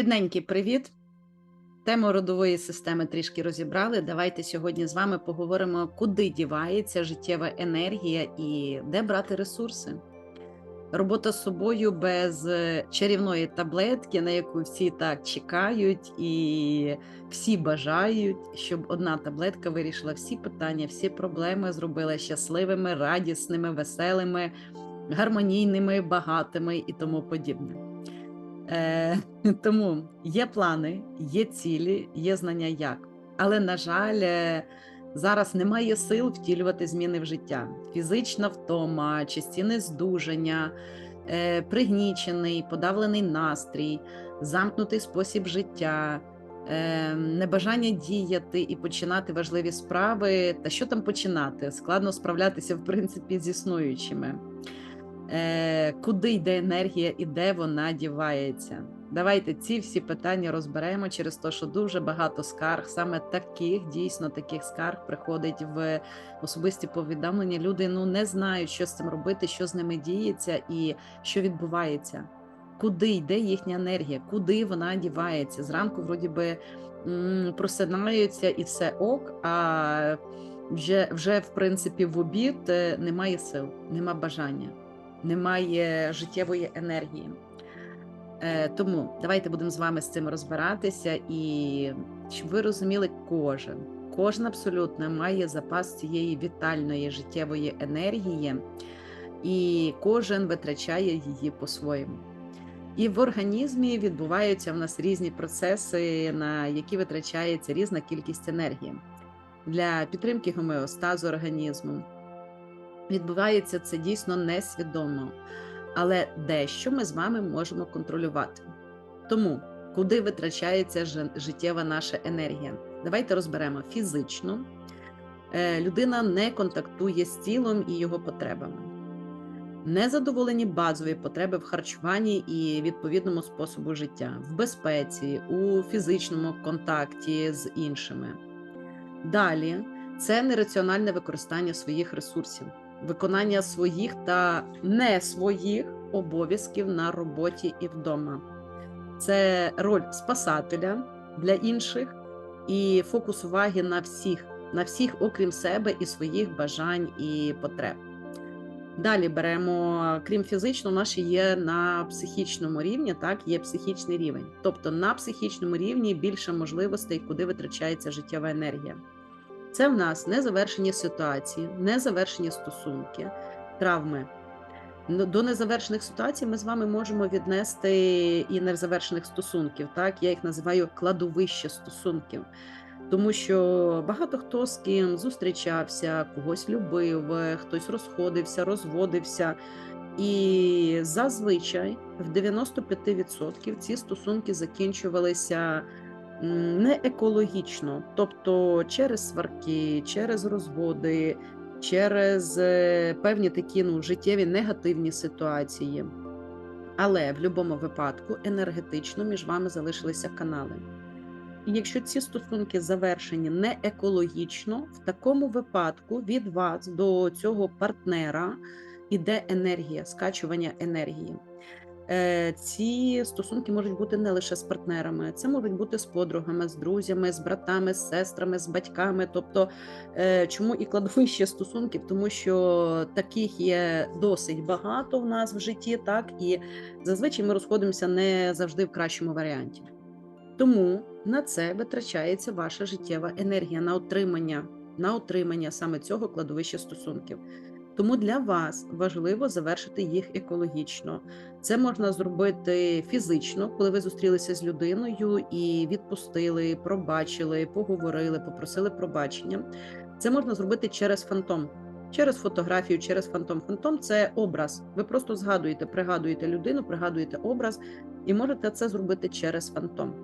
Рідненький привіт. Тему родової системи трішки розібрали. Давайте сьогодні з вами поговоримо, куди дівається життєва енергія і де брати ресурси. Робота з собою без чарівної таблетки, на яку всі так чекають, і всі бажають, щоб одна таблетка вирішила всі питання, всі проблеми, зробила щасливими, радісними, веселими, гармонійними, багатими і тому подібне. Е, Тому є плани, є цілі, є знання як. Але, на жаль, е, зараз немає сил втілювати зміни в життя. Фізична втома, частіне здужання, е, пригнічений, подавлений настрій, замкнутий спосіб життя, е, небажання діяти і починати важливі справи. Та що там починати? Складно справлятися, в принципі, з існуючими. Е, Куди йде енергія і де вона дівається? Давайте ці всі питання розберемо через те, що дуже багато скарг, саме таких, дійсно таких скарг приходить в особисті повідомлення. Люди ну не знають, що з цим робити, що з ними діється і що відбувається. Куди йде їхня енергія, куди вона дівається? Зранку, вроді би, просинаються і все ок, а вже, вже в принципі в обід е, немає сил, нема бажання, немає життєвої енергії. Е, Тому давайте будемо з вами з цим розбиратися, і щоб ви розуміли, кожен, кожен абсолютно має запас цієї вітальної життєвої енергії, і кожен витрачає її по-своєму. І в організмі відбуваються в нас різні процеси, на які витрачається різна кількість енергії. Для підтримки гомеостазу організму відбувається це дійсно несвідомо але дещо ми з вами можемо контролювати. Тому, куди витрачається життєва наша енергія? Давайте розберемо фізично. Е, людина не контактує з тілом і його потребами. Незадоволені базові потреби в харчуванні і відповідному способу життя, в безпеці, у фізичному контакті з іншими. Далі це нераціональне використання своїх ресурсів виконання своїх та не своїх обов'язків на роботі і вдома. Це роль спасателя для інших і фокус уваги на всіх, на всіх, окрім себе і своїх бажань і потреб. Далі беремо, крім фізичного, наші є на психічному рівні, так, є психічний рівень. Тобто на психічному рівні більше можливостей, куди витрачається життєва енергія. Це в нас незавершені ситуації, незавершені стосунки, травми. До незавершених ситуацій ми з вами можемо віднести і незавершених стосунків. Так, я їх називаю кладовище стосунків, тому що багато хто з ким зустрічався, когось любив, хтось розходився, розводився. І зазвичай в 95% ці стосунки закінчувалися не екологічно, тобто через сварки, через розводи, через е, певні такі ну, життєві негативні ситуації. Але в будь-якому випадку енергетично між вами залишилися канали. І якщо ці стосунки завершені не екологічно, в такому випадку від вас до цього партнера іде енергія, скачування енергії. Е, ці стосунки можуть бути не лише з партнерами, це можуть бути з подругами, з друзями, з братами, з сестрами, з батьками. Тобто, е, чому і кладовище стосунків, тому що таких є досить багато в нас в житті, так і зазвичай ми розходимося не завжди в кращому варіанті. Тому на це витрачається ваша життєва енергія на отримання, на отримання саме цього кладовища стосунків. Тому для вас важливо завершити їх екологічно. Це можна зробити фізично, коли ви зустрілися з людиною і відпустили, пробачили, поговорили, попросили пробачення. Це можна зробити через фантом, через фотографію, через фантом. Фантом це образ. Ви просто згадуєте, пригадуєте людину, пригадуєте образ, і можете це зробити через фантом.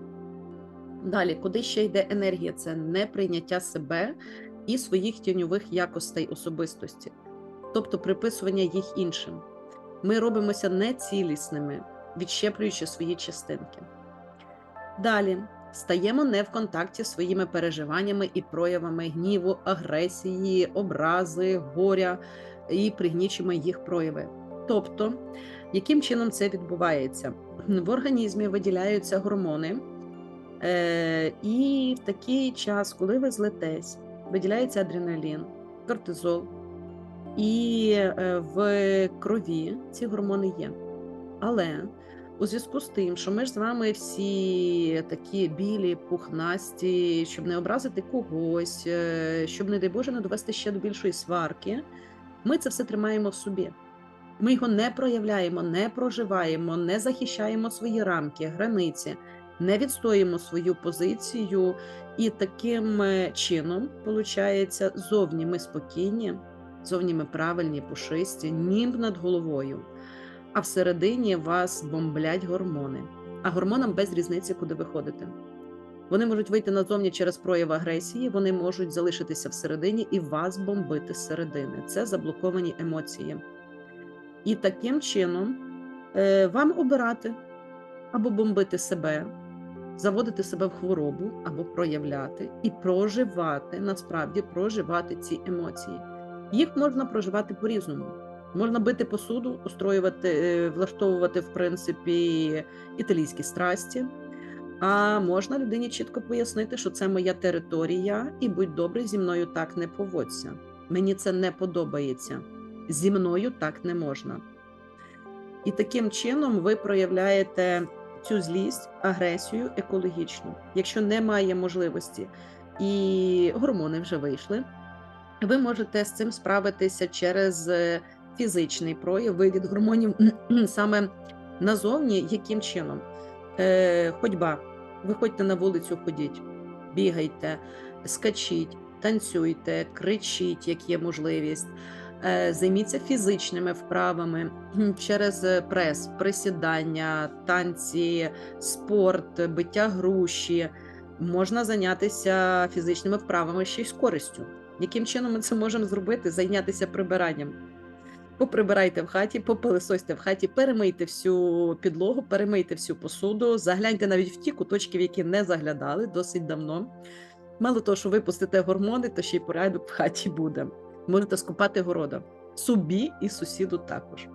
Далі, куди ще йде енергія? Це неприйняття себе і своїх тіньових якостей особистості тобто приписування їх іншим. Ми робимося нецілісними, відщеплюючи свої частинки. Далі стаємо не в контакті з своїми переживаннями і проявами гніву, агресії, образи, горя і пригнічимо їх прояви. Тобто, Яким чином це відбувається? В організмі виділяються гормони, е, і в такий час, коли ви злетесь, виділяється адреналін, кортизол, і е, в крові ці гормони є. Але у зв'язку з тим, що ми ж з вами всі такі білі, пухнасті, щоб не образити когось, е, щоб, не дай Боже, не довести ще до більшої сварки, ми це все тримаємо в собі. Ми його не проявляємо, не проживаємо, не захищаємо свої рамки, границі, не відстоїмо свою позицію, і таким е, чином, виходить, зовні ми спокійні, зовні ми правильні, пушисті, німб над головою а всередині вас бомблять гормони. А гормонам без різниці, куди ви ходите. Вони можуть вийти назовні через прояв агресії, вони можуть залишитися всередині і вас бомбити зсередини. Це заблоковані емоції. І таким чином е, вам обирати або бомбити себе, заводити себе в хворобу, або проявляти і проживати, насправді проживати ці емоції. Їх можна проживати по-різному. Можна бити посуду, устроювати, е, влаштовувати, в принципі, італійські страсті. А можна людині чітко пояснити, що це моя територія, і будь добрий, зі мною так не поводься. Мені це не подобається. Зі мною так не можна. І таким чином ви проявляєте цю злість, агресію екологічну. Якщо немає можливості і гормони вже вийшли, ви можете з цим справитися через е, фізичний прояв, вивід гормонів саме назовні, яким чином? Е, Ходьба. Виходьте на вулицю, ходіть, бігайте, скачіть, танцюйте, кричіть, як є можливість. Е, займіться фізичними вправами через прес, присідання, танці, спорт, биття груші. Можна зайнятися фізичними вправами ще й з користю. Яким чином ми це можемо зробити? Зайнятися прибиранням поприбирайте в хаті, попилисосьте в хаті, перемийте всю підлогу, перемийте всю посуду, загляньте навіть в ті куточки, в які не заглядали досить давно. Мало того, що випустите гормони, то ще й порядок в хаті буде. Можете скупати города собі і сусіду також.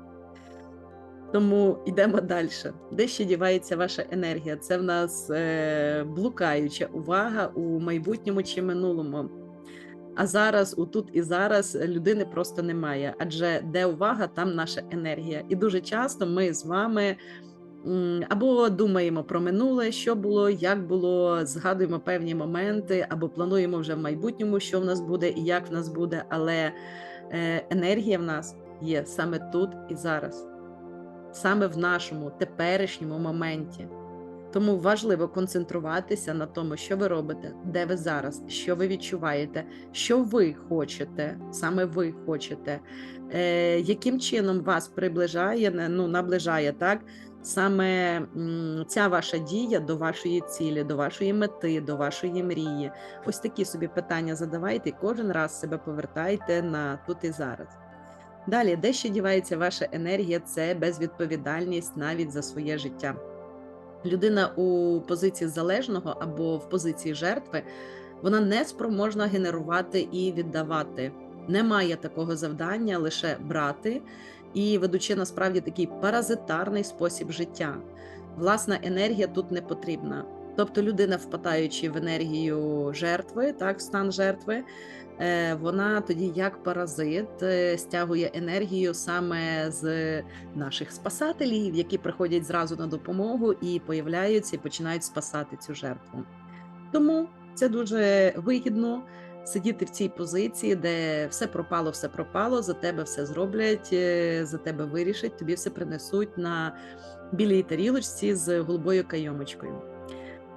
Тому йдемо далі. Де ще дівається ваша енергія? Це в нас е, блукаюча увага у майбутньому чи минулому. А зараз, отут і зараз, людини просто немає. Адже де увага, там наша енергія. І дуже часто ми з вами або думаємо про минуле, що було, як було, згадуємо певні моменти, або плануємо вже в майбутньому, що в нас буде і як в нас буде. Але е, енергія в нас є саме тут і зараз, саме в нашому теперішньому моменті. Тому важливо концентруватися на тому, що ви робите, де ви зараз, що ви відчуваєте, що ви хочете, саме ви хочете, е, яким чином вас приближає, ну наближає так. Саме ця ваша дія до вашої цілі, до вашої мети, до вашої мрії. Ось такі собі питання задавайте і кожен раз себе повертайте на тут і зараз. Далі, де ще дівається ваша енергія, це безвідповідальність навіть за своє життя людина у позиції залежного або в позиції жертви, вона не спроможна генерувати і віддавати. Немає такого завдання лише брати і ведучи насправді такий паразитарний спосіб життя. Власна енергія тут не потрібна. Тобто людина, впадаючи в енергію жертви, так, в стан жертви, Е, вона тоді, як паразит, е, стягує енергію саме з наших спасателів, які приходять зразу на допомогу і появляються і починають спасати цю жертву. Тому це дуже вигідно сидіти в цій позиції, де все пропало, все пропало, за тебе все зроблять, е, за тебе вирішать, тобі все принесуть на білій тарілочці з голубою кайомочкою.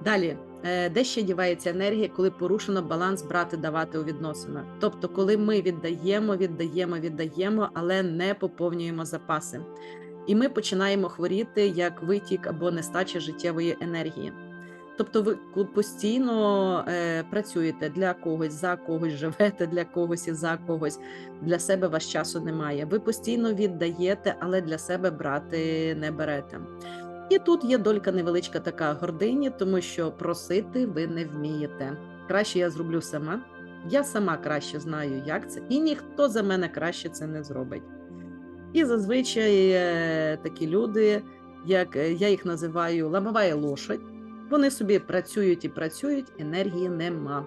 Далі, е, де ще дівається енергія, коли порушено баланс брати, давати у відносинах. Тобто, коли ми віддаємо, віддаємо, віддаємо, але не поповнюємо запаси. І ми починаємо хворіти як витік або нестача життєвої енергії. Тобто, ви постійно е, працюєте для когось, за когось, живете для когось і за когось. Для себе вас часу немає. Ви постійно віддаєте, але для себе брати не берете. І тут є долька невеличка така гордині, тому що просити ви не вмієте. Краще я зроблю сама. Я сама краще знаю, як це, і ніхто за мене краще це не зробить. І зазвичай е, такі люди, як е, я їх називаю, ламовая лошадь, вони собі працюють і працюють, енергії нема.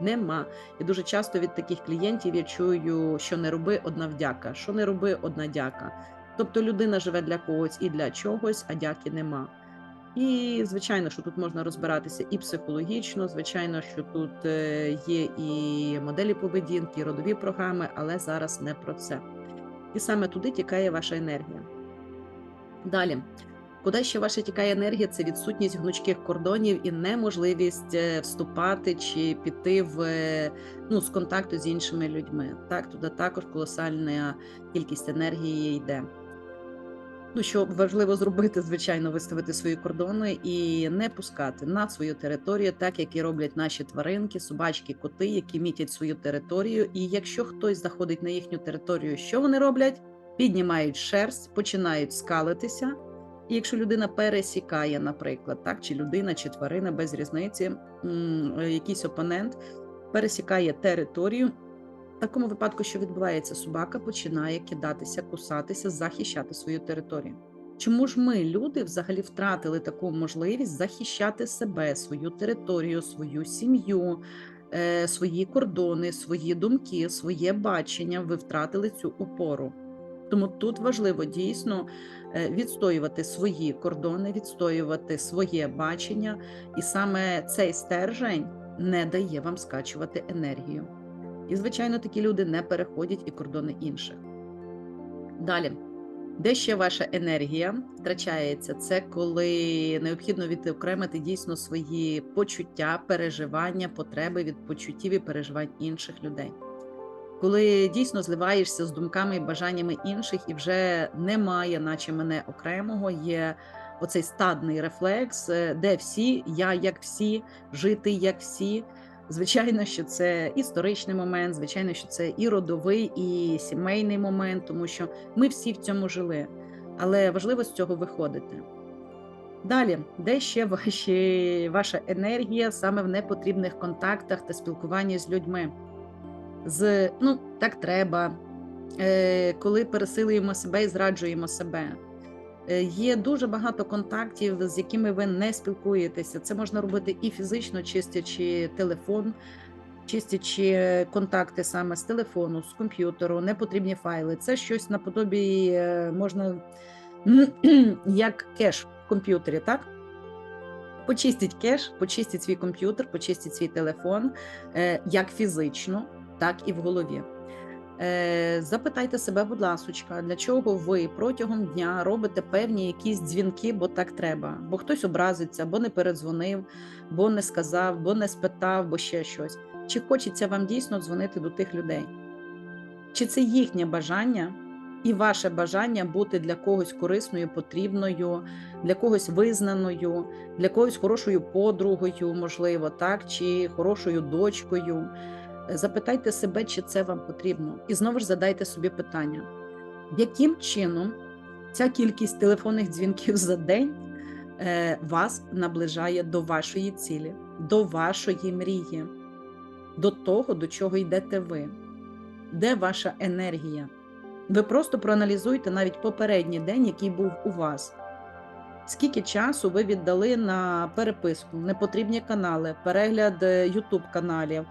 Нема. І дуже часто від таких клієнтів я чую, що не роби одна вдяка, що не роби одна дяка. Тобто людина живе для когось і для чогось, а дяки нема. І звичайно, що тут можна розбиратися і психологічно, звичайно, що тут е, є і моделі поведінки, і родові програми, але зараз не про це. І саме туди тікає ваша енергія. Далі, куди ще ваша тікає енергія? Це відсутність гнучких кордонів і неможливість е, вступати чи піти в е, ну, з контакту з іншими людьми. Так, туди також колосальна кількість енергії йде. Ну, що важливо зробити, звичайно, виставити свої кордони і не пускати на свою територію, так як і роблять наші тваринки, собачки, коти, які мітять свою територію. І якщо хтось заходить на їхню територію, що вони роблять? Піднімають шерсть, починають скалитися. І якщо людина пересікає, наприклад, так, чи людина, чи тварина без різниці, якийсь опонент пересікає територію. Такому випадку, що відбувається, собака починає кидатися, кусатися, захищати свою територію. Чому ж ми, люди, взагалі втратили таку можливість захищати себе, свою територію, свою сім'ю, е, свої кордони, свої думки, своє бачення? Ви втратили цю опору. Тому тут важливо дійсно е, відстоювати свої кордони, відстоювати своє бачення, і саме цей стержень не дає вам скачувати енергію. І, звичайно, такі люди не переходять і кордони інших. Далі, де ще ваша енергія втрачається, це коли необхідно відокремити дійсно свої почуття, переживання, потреби від почуттів і переживань інших людей. Коли дійсно зливаєшся з думками і бажаннями інших, і вже немає, наче мене окремого, є оцей стадний рефлекс, е, де всі, я як всі, жити як всі. Звичайно, що це історичний момент, звичайно, що це і родовий, і сімейний момент, тому що ми всі в цьому жили. Але важливо з цього виходити. Далі, де ще ваші, ваша енергія саме в непотрібних контактах та спілкуванні з людьми? З ну, так треба, е, коли пересилюємо себе і зраджуємо себе. Е, Є дуже багато контактів, з якими ви не спілкуєтеся. Це можна робити і фізично, чистячи телефон, чистячи контакти саме з телефону, з комп'ютеру, непотрібні файли. Це щось наподобі е, можна як кеш в комп'ютері, так? Почистіть кеш, почистіть свій комп'ютер, почистіть свій телефон е, як фізично, так і в голові. Е, Запитайте себе, будь ласочка, для чого ви протягом дня робите певні якісь дзвінки, бо так треба, бо хтось образиться, бо не передзвонив, бо не сказав, бо не спитав, бо ще щось. Чи хочеться вам дійсно дзвонити до тих людей? Чи це їхнє бажання і ваше бажання бути для когось корисною, потрібною, для когось визнаною, для когось хорошою подругою, можливо, так, чи хорошою дочкою? Запитайте себе, чи це вам потрібно, і знову ж задайте собі питання, яким чином ця кількість телефонних дзвінків за день е, вас наближає до вашої цілі, до вашої мрії, до того, до чого йдете ви? Де ваша енергія? Ви просто проаналізуйте навіть попередній день, який був у вас. Скільки часу ви віддали на переписку, непотрібні канали, перегляд Ютуб каналів, м,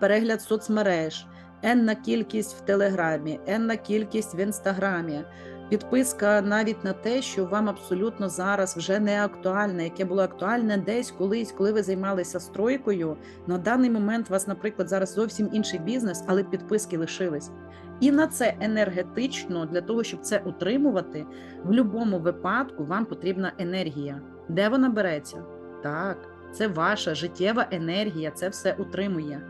перегляд соцмереж, енна кількість в Телеграмі, енна кількість в Інстаграмі, підписка навіть на те, що вам абсолютно зараз вже не актуальне, яке було актуальне десь колись, коли ви займалися стройкою. На даний момент у вас, наприклад, зараз зовсім інший бізнес, але підписки лишились. І на це енергетично для того, щоб це утримувати, в будь-якому випадку вам потрібна енергія. Де вона береться? Так, це ваша життєва енергія, це все утримує.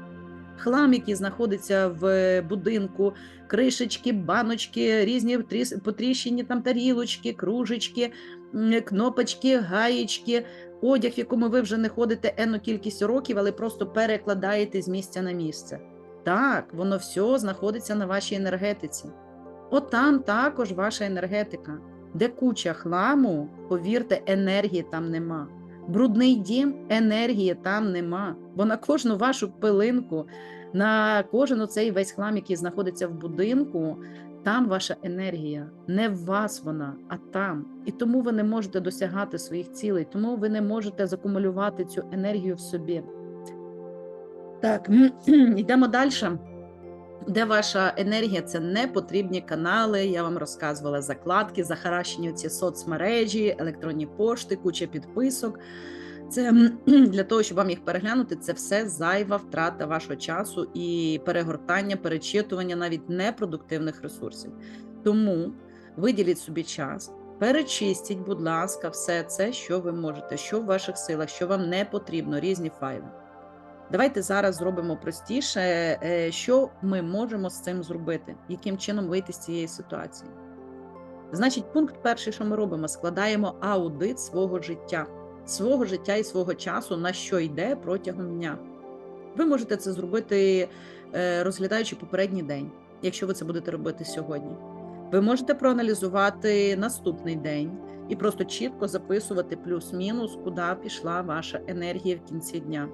Хлам, який знаходиться в будинку, кришечки, баночки, різні потріщені там тарілочки, кружечки, кнопочки, гаєчки, одяг, в якому ви вже не ходите енну кількість років, але просто перекладаєте з місця на місце. Так, воно все знаходиться на вашій енергетиці. От там також ваша енергетика. Де куча хламу, повірте, енергії там нема. Брудний дім, енергії там нема. Бо на кожну вашу пилинку, на кожен оцей весь хлам, який знаходиться в будинку, Там ваша енергія, не в вас вона, а там. І тому ви не можете досягати своїх цілей, тому ви не можете закумулювати цю енергію в собі. Так, йдемо далі. Де ваша енергія? Це не потрібні канали. Я вам розказувала закладки, захаращені ці соцмережі, електронні пошти, куча підписок. Це для того, щоб вам їх переглянути, це все зайва втрата вашого часу і перегортання, перечитування навіть непродуктивних ресурсів. Тому виділіть собі час, перечистіть, будь ласка, все це, що ви можете, що в ваших силах, що вам не потрібно, різні файли. Давайте зараз зробимо простіше, е, що ми можемо з цим зробити, яким чином вийти з цієї ситуації. Значить, пункт перший, що ми робимо, складаємо аудит свого життя, свого життя і свого часу, на що йде протягом дня. Ви можете це зробити, е, розглядаючи попередній день, якщо ви це будете робити сьогодні. Ви можете проаналізувати наступний день і просто чітко записувати плюс-мінус, куди пішла ваша енергія в кінці дня.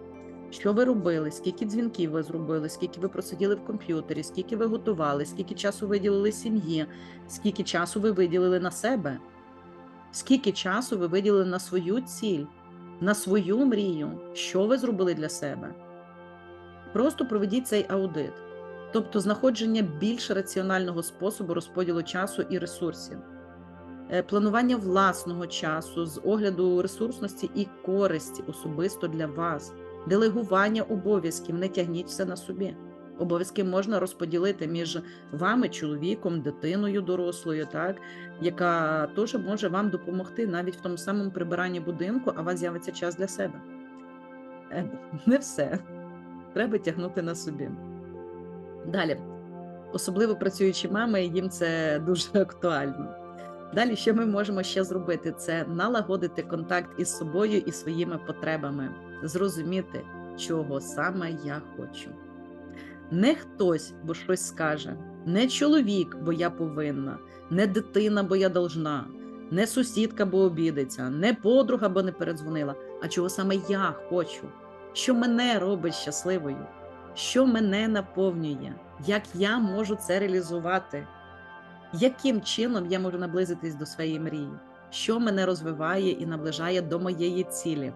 Що ви робили, скільки дзвінків ви зробили, скільки ви просиділи в комп'ютері, скільки ви готували, скільки часу виділили сім'ї, скільки часу ви виділили на себе, скільки часу ви виділили на свою ціль, на свою мрію, що ви зробили для себе. Просто проведіть цей аудит, тобто знаходження більш раціонального способу розподілу часу і ресурсів, Е, планування власного часу з огляду ресурсності і користі особисто для вас делегування обов'язків, не тягніть все на собі. Обов'язки можна розподілити між вами, чоловіком, дитиною дорослою, так яка теж може вам допомогти навіть в тому самому прибиранні будинку, а у вас з'явиться час для себе. Е, не все. Треба тягнути на собі. Далі, особливо працюючі мами, їм це дуже актуально. Далі, що ми можемо ще зробити, це налагодити контакт із собою і своїми потребами, зрозуміти, чого саме я хочу. Не хтось, бо щось скаже, не чоловік, бо я повинна, не дитина, бо я должна, не сусідка, бо обідеться, не подруга, бо не передзвонила, а чого саме я хочу, що мене робить щасливою, що мене наповнює, як я можу це реалізувати? Яким чином я можу наблизитись до своєї мрії, що мене розвиває і наближає до моєї цілі.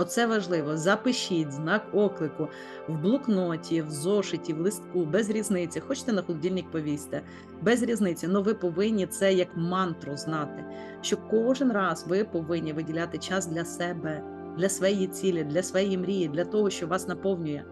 Оце важливо. Запишіть знак оклику в блокноті, в зошиті, в листку, без різниці. Хочете на холодильник повісти, без різниці. але ви повинні це як мантру знати, що кожен раз ви повинні виділяти час для себе, для своєї цілі, для своєї мрії, для того, що вас наповнює.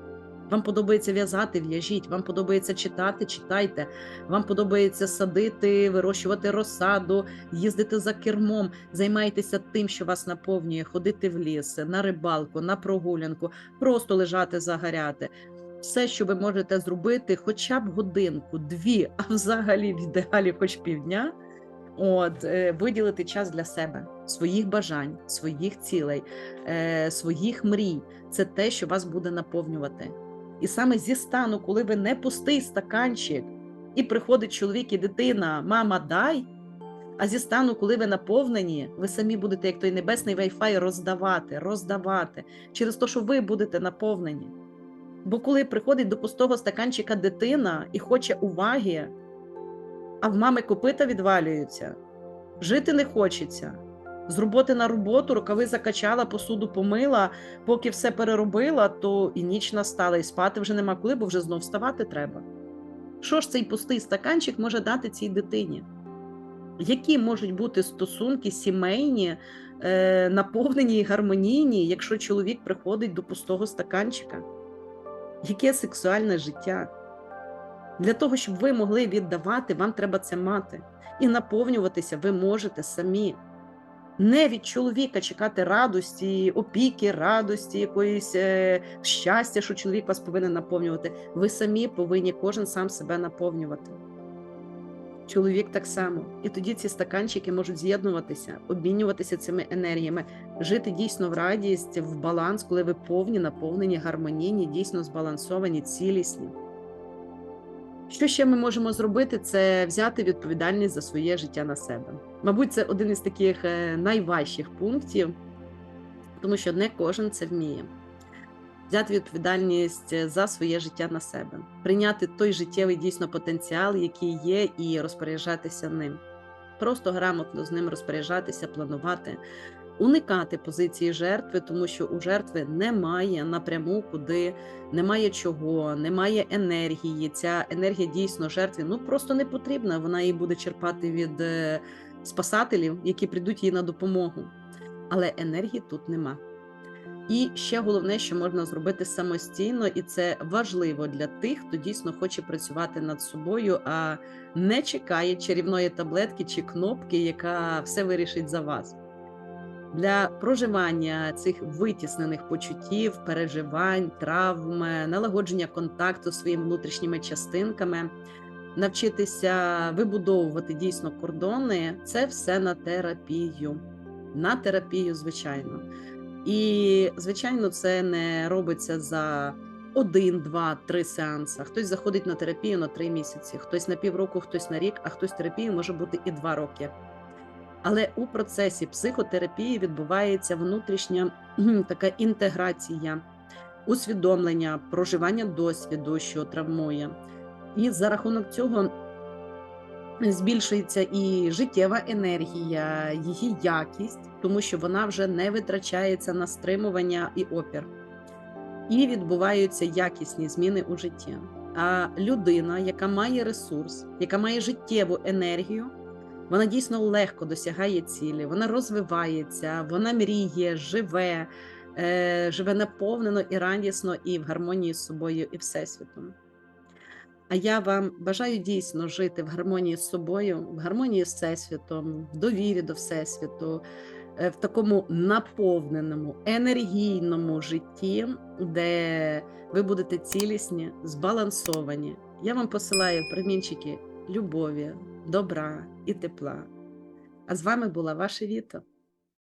Вам подобається в'язати, в'яжіть, вам подобається читати, читайте, вам подобається садити, вирощувати розсаду, їздити за кермом, займайтеся тим, що вас наповнює, ходити в ліс, на рибалку, на прогулянку, просто лежати, загоряти. Все, що ви можете зробити, хоча б годинку, дві, а взагалі в ідеалі, хоч півдня. От, е, виділити час для себе, своїх бажань, своїх цілей, е, своїх мрій це те, що вас буде наповнювати. І саме зі стану, коли ви не пустий стаканчик, і приходить чоловік і дитина, мама, дай. А зі стану, коли ви наповнені, ви самі будете, як той небесний Wi-Fi, роздавати, роздавати через те, що ви будете наповнені. Бо коли приходить до пустого стаканчика дитина і хоче уваги, а в мами копита відвалюються, жити не хочеться з роботи на роботу, рукави закачала, посуду помила, поки все переробила, то і ніч настала, і спати вже нема коли, бо вже знов вставати треба. Що ж цей пустий стаканчик може дати цій дитині? Які можуть бути стосунки сімейні, е, наповнені і гармонійні, якщо чоловік приходить до пустого стаканчика? Яке сексуальне життя? Для того, щоб ви могли віддавати, вам треба це мати. І наповнюватися ви можете самі не від чоловіка чекати радості, опіки, радості, якоїсь е, щастя, що чоловік вас повинен наповнювати. Ви самі повинні кожен сам себе наповнювати. Чоловік так само. І тоді ці стаканчики можуть з'єднуватися, обмінюватися цими енергіями, жити дійсно в радість, в баланс, коли ви повні, наповнені, гармонійні, дійсно збалансовані, цілісні. Що ще ми можемо зробити, це взяти відповідальність за своє життя на себе. Мабуть, це один із таких е, найважчих пунктів, тому що не кожен це вміє. взяти відповідальність е, за своє життя на себе, прийняти той життєвий дійсно потенціал, який є, і розпоряджатися ним. Просто грамотно з ним розпоряджатися, планувати, уникати позиції жертви, тому що у жертви немає напряму, куди немає чого, немає енергії. Ця енергія дійсно жертві ну просто не потрібна. Вона її буде черпати від е, спасателів, які прийдуть їй на допомогу. Але енергії тут нема. І ще головне, що можна зробити самостійно, і це важливо для тих, хто дійсно хоче працювати над собою, а не чекає чарівної таблетки чи кнопки, яка все вирішить за вас. Для проживання цих витіснених почуттів, переживань, травм, налагодження контакту з своїми внутрішніми частинками, навчитися вибудовувати дійсно кордони це все на терапію. На терапію, звичайно. І, звичайно, це не робиться за один, два, три сеанси. Хтось заходить на терапію на три місяці, хтось на півроку, хтось на рік, а хтось терапію може бути і два роки. Але у процесі психотерапії відбувається внутрішня така інтеграція, усвідомлення, проживання досвіду, що травмує. І за рахунок цього збільшується і життєва енергія, її якість, тому що вона вже не витрачається на стримування і опір. І відбуваються якісні зміни у житті. А людина, яка має ресурс, яка має життєву енергію, вона дійсно легко досягає цілі, вона розвивається, вона мріє, живе, е, живе наповнено і радісно, і в гармонії з собою і всесвітом. А я вам бажаю дійсно жити в гармонії з собою, в гармонії з всесвітом, в довірі до всесвіту, е, в такому наповненому, енергійному житті, де ви будете цілісні, збалансовані. Я вам посилаю промінчики любові, добра і тепла. А з вами була ваша Віта.